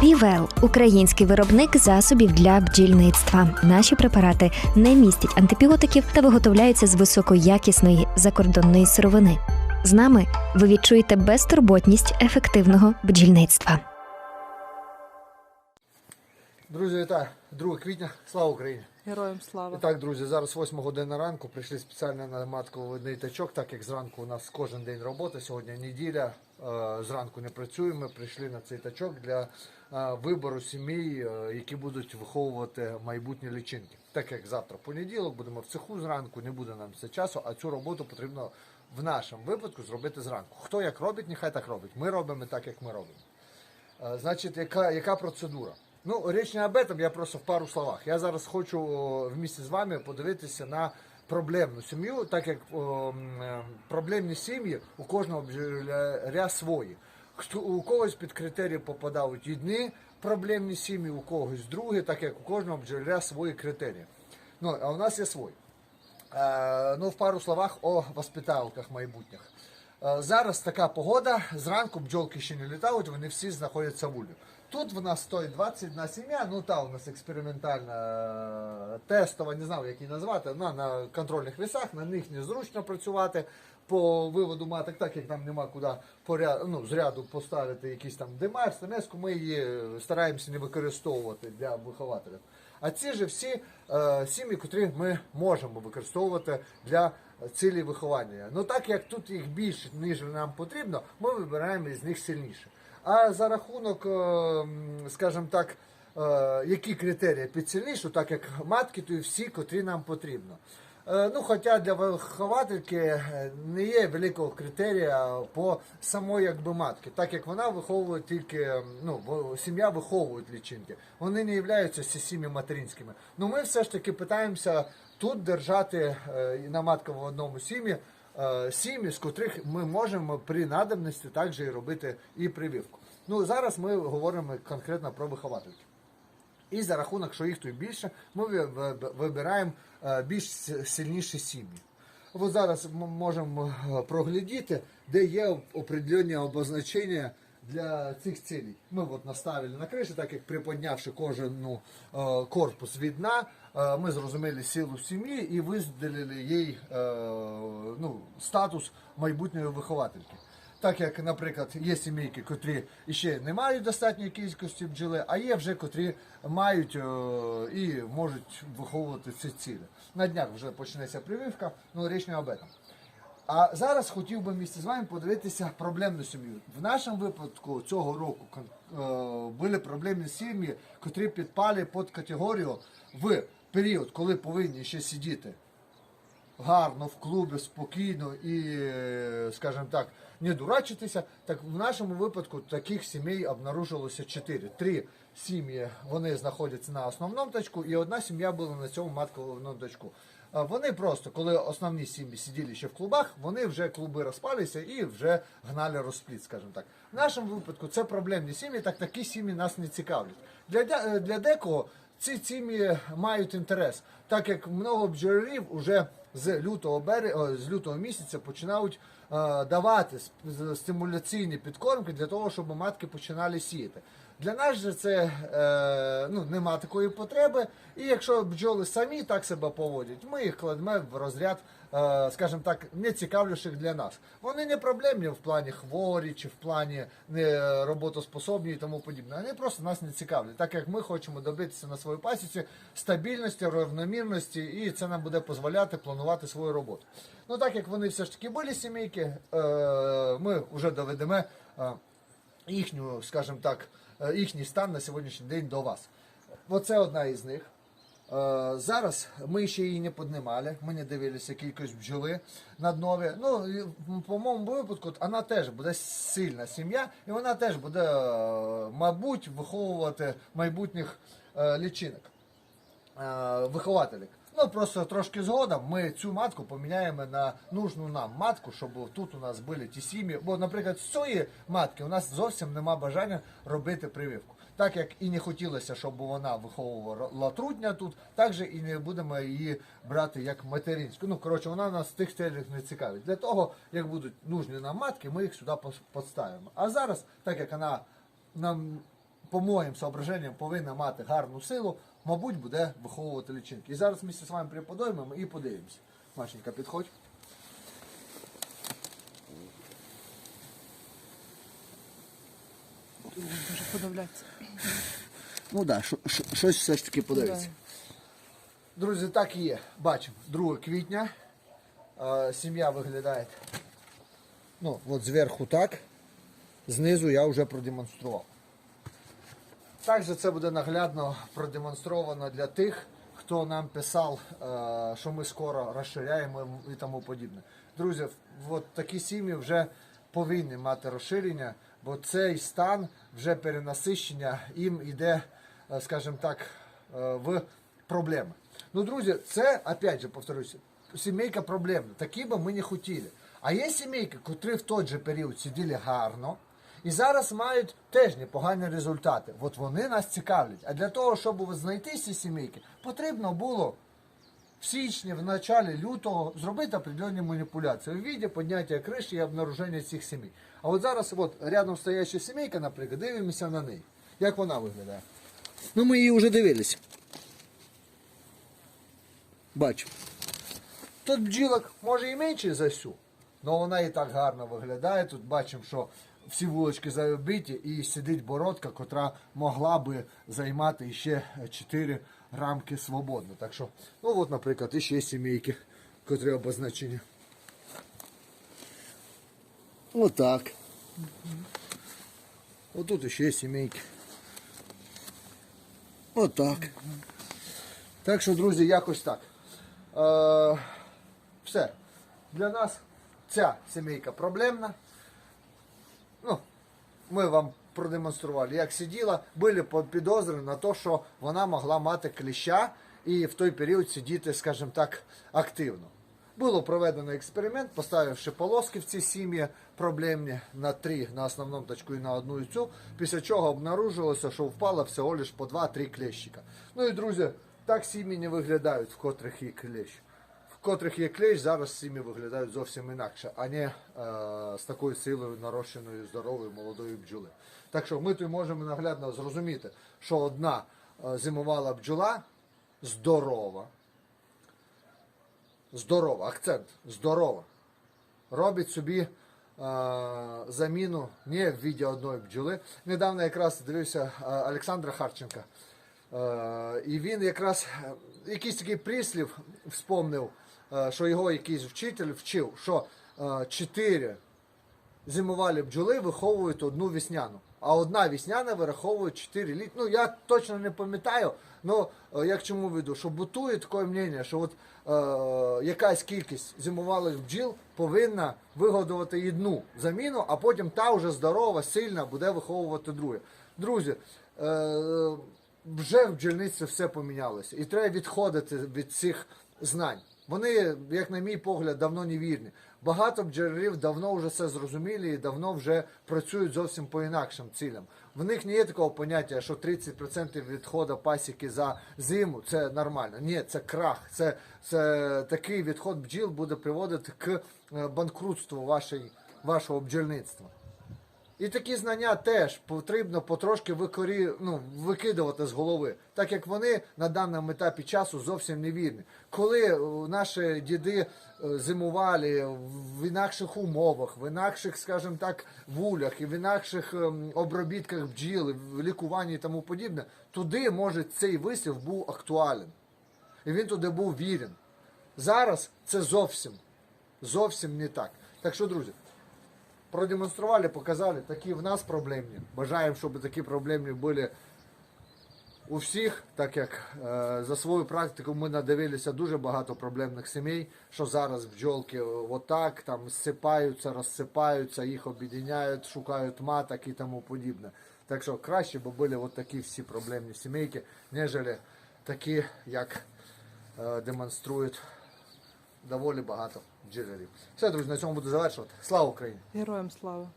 Півел український виробник засобів для бджільництва. Наші препарати не містять антибіотиків та виготовляються з високоякісної закордонної сировини. З нами ви відчуєте безтурботність ефективного бджільництва. Друзі, вітаю! 2 квітня, слава Україні! Героям слава. І так, друзі, зараз 8 година ранку прийшли спеціально на матковий тачок, так як зранку у нас кожен день роботи, сьогодні неділя, е, зранку не працюємо, ми прийшли на цей тачок для е, вибору сімей, е, які будуть виховувати майбутні лічинки. Так як завтра понеділок, будемо в цеху зранку, не буде нам це часу, а цю роботу потрібно в нашому випадку зробити зранку. Хто як робить, нехай так робить. Ми робимо так, як ми робимо. Значить, яка, яка процедура? Ну, річ не об этом, я просто в пару словах. Я зараз хочу о, вместе з вами подивитися на проблемну сім'ю, так як о, е, проблемні сім'ї у кожного бджоляра свої. У когось під критерії попадають одні проблемні сім'ї, у когось другі, так як у кожного бджоляра свої критерії. Ну, а у нас є свої. Е, ну, в пару словах о воспиталках майбутніх. Е, Зараз така погода, зранку бджолки ще не літають, вони всі знаходяться в ульбі. Тут в нас стоїть 21 сім'я, ну та у нас експериментальна е, тестова, не знаю, як її назвати, вона на контрольних весах, на них незручно працювати по виводу маток, так як нам нема куди поряд, ну, з ряду поставити якийсь там димар, стамеску, ми її стараємося не використовувати для вихователів. А ці ж всі е, сім'ї, котрі ми можемо використовувати для цілі виховання. Ну так як тут їх більше, ніж нам потрібно, ми вибираємо із них сильніше. А за рахунок, е, скажімо так, е, які критерії під сильнішу, так як матки, то і всі, котрі нам потрібно. Е, Ну, хоча для виховательки не є великого критерія по самої якби матки, так як вона виховує тільки ну, сім'я виховує лічинки. Вони не являються сім'ями материнськими. Ну ми все ж таки питаємося тут держати на в одному сім'ї. Е, Сім'ї, з котрих ми можемо при надобності також і робити і прививку. Ну зараз ми говоримо конкретно про виховательки. І за рахунок, що їх тут більше, ми ви- ви- вибираємо е, більш сильніші сім'ї. От зараз ми можемо е, проглядіти, де є определені обозначення для цих цілей. Ми от наставили на криші, так як приподнявши кожен корпус від дна, е, ми зрозуміли силу сім'ї і виділили їй е, ну, статус майбутньої виховательки. Так як, наприклад, є сімейки, котрі ще не мають достатньої кількості бджоли, а є вже котрі мають е, і можуть виховувати ці цілі. На днях вже почнеться прививка, ну річ не об этом. А зараз хотів би місце з вами подивитися проблемну сім'ю. В нашому випадку цього року е, були проблемні сім'ї, котрі підпали під категорію в період, коли повинні ще сидіти гарно в клубі, спокійно і, е, скажімо так, не дурачитися. Так в нашому випадку таких сімей обнаружилося чотири. Три сім'ї вони знаходяться на основному точку, і одна сім'я була на цьому матковому точку. Вони просто, коли основні сім'ї сиділи ще в клубах, вони вже клуби розпалися і вже гнали розпліт, скажімо так. В нашому випадку це проблемні сім'ї, так такі сім'ї нас не цікавлять. Для, дя- для декого ці сім'ї мають інтерес, так як много бджолярів уже з лютого бери, з лютого місяця починають е, давати стимуляційні підкормки для того, щоб матки починали сіяти. Для нас же це е, ну, нема такої потреби. І якщо бджоли самі так себе поводять, ми їх кладемо в розряд, е, скажімо так, не цікавлюших для нас. Вони не проблемні в плані хворі чи в плані не роботоспособні і тому подібне. Вони просто нас не цікавлять, так як ми хочемо добитися на своїй пасіці стабільності, рівномірності, і це нам буде дозволяти планувати свою роботу. Ну так як вони все ж таки були сімейки, е, ми вже доведемо. е, їхню, скажімо так, е, їхній стан на сьогоднішній день до вас. Оце одна із них. Е, Зараз ми ще її не піднімали, ми не дивилися кількість бджоли на днові. Ну, по моєму випадку, вона теж буде сильна сім'я, і вона теж буде, е, мабуть, виховувати майбутніх лічинок вихователів. Ну просто трошки згодом ми цю матку поміняємо на нужну нам матку, щоб тут у нас були ті сім'ї. Бо, наприклад, з цієї матки у нас зовсім нема бажання робити прививку. Так як і не хотілося, щоб вона виховувала трутня тут, так же і не будемо її брати як материнську. Ну коротше, вона нас тих целях не цікавить. Для того, як будуть нужні нам матки, ми їх сюди пос- поставимо. А зараз, так як вона нам по моїм соображенням, повинна мати гарну силу, мабуть, буде виховувати личинки. І зараз ми з вами приподоймемо і подивимося. Машенька, підходь. Дуже подивляться. Ну так, да, щось все ж таки подивиться. Друзі, так і є. Бачимо, 2 квітня. Сім'я виглядає. Ну, от зверху так. Знизу я вже продемонстрував. Також це буде наглядно продемонстровано для тих, хто нам писав, е, що ми скоро розширяємо і тому подібне. Друзі, от такі сім'ї вже повинні мати розширення, бо цей стан вже перенасищення їм йде, е, скажімо так, е, в проблеми. Ну, друзі, це, опять же, повторюся, сімейка проблемна. Такі би ми не хотіли. А є сімейки, котрі в той же період сиділи гарно, і зараз мають теж непогані результати. От вони нас цікавлять. А для того, щоб знайти ці сімейки, потрібно було в січні, в началі лютого зробити определенні маніпуляції в віді підняття криші і обнаруження цих сімей. А от зараз, от рядом стояща сімейка, наприклад, дивимося на неї. Як вона виглядає? Ну, ми її вже дивились. Бачимо. Тут бджілок може і менше за всю, але вона і так гарно виглядає. Тут бачимо, що всі вулички забиті і сидить бородка, котра могла би займати ще 4 рамки свободно. Так що, ну от, наприклад, іще сімейки, котрі обозначені. Отак. Отут іще сімейки. Отак. Так що, друзі, якось так. Е, все. Для нас ця сімейка проблемна. Ми вам продемонстрували, як сиділа, були підозри на те, що вона могла мати кліща і в той період сидіти, скажімо так, активно. Було проведено експеримент, поставивши полоски в ці сім'ї проблемні на три на основному точку і на одну і цю, після чого обнаружилося, що впало всього лиш по 2-3 клещика. Ну і друзі, так сім'ї не виглядають, в котрих є клещ. Котрих є клещ, зараз сім'ї виглядають зовсім інакше, а не е, з такою силою нарощеної здорової молодої бджоли. Так що ми тут можемо наглядно зрозуміти, що одна е, зимувала бджола здорова, здорова, акцент, здорова. Робить собі е, заміну не в віді одної бджоли. Недавно якраз дивився е, Олександра Харченка. Е, і він якраз якийсь такий прислів вспомнив, що його якийсь вчитель вчив, що е, чотири зимувалі бджоли виховують одну весняну. А одна весняна вираховує 4 літ. Ну я точно не пам'ятаю, але як чому веду, що бутує таке мнення, що от е, якась кількість зимувалих бджіл повинна вигодувати одну заміну, а потім та вже здорова, сильна буде виховувати друге. Друзі, е, вже в бджільниці все помінялося. І треба відходити від цих знань. Вони, як на мій погляд, давно не вірні. Багато бджолярів давно вже це зрозуміли і давно вже працюють зовсім по інакшим цілям. В них не є такого поняття, що 30% відходу пасіки за зиму це нормально. Ні, це крах. Це, це такий відход бджіл буде приводити к е, банкрутству вашої, вашого бджільництва. І такі знання теж потрібно потрошки викорі... ну, викидувати з голови, так як вони на даному етапі часу зовсім невірні. Коли е, наші діди е, зимували в інакших умовах, в інакших, скажімо так, вулях і в інакших ем, обробітках бджіл, в лікуванні і тому подібне, туди може цей вислів був актуален. І він туди був вірен. Зараз це зовсім, зовсім не так. Так що, друзі, продемонстрували, показали, такі в нас проблемні. Бажаємо, щоб такі проблемні були у всіх, так як е, за свою практику ми надивилися дуже багато проблемних сімей, що зараз бджолки отак там зсипаються, розсипаються, їх об'єднають, шукають маток і тому подібне. Так що краще б були от такі всі проблемні сімейки, нежели такі, як е, демонструють доволі багато бджолярів. Все, друзі, на цьому буду завершувати. Слава Україні! Героям слава.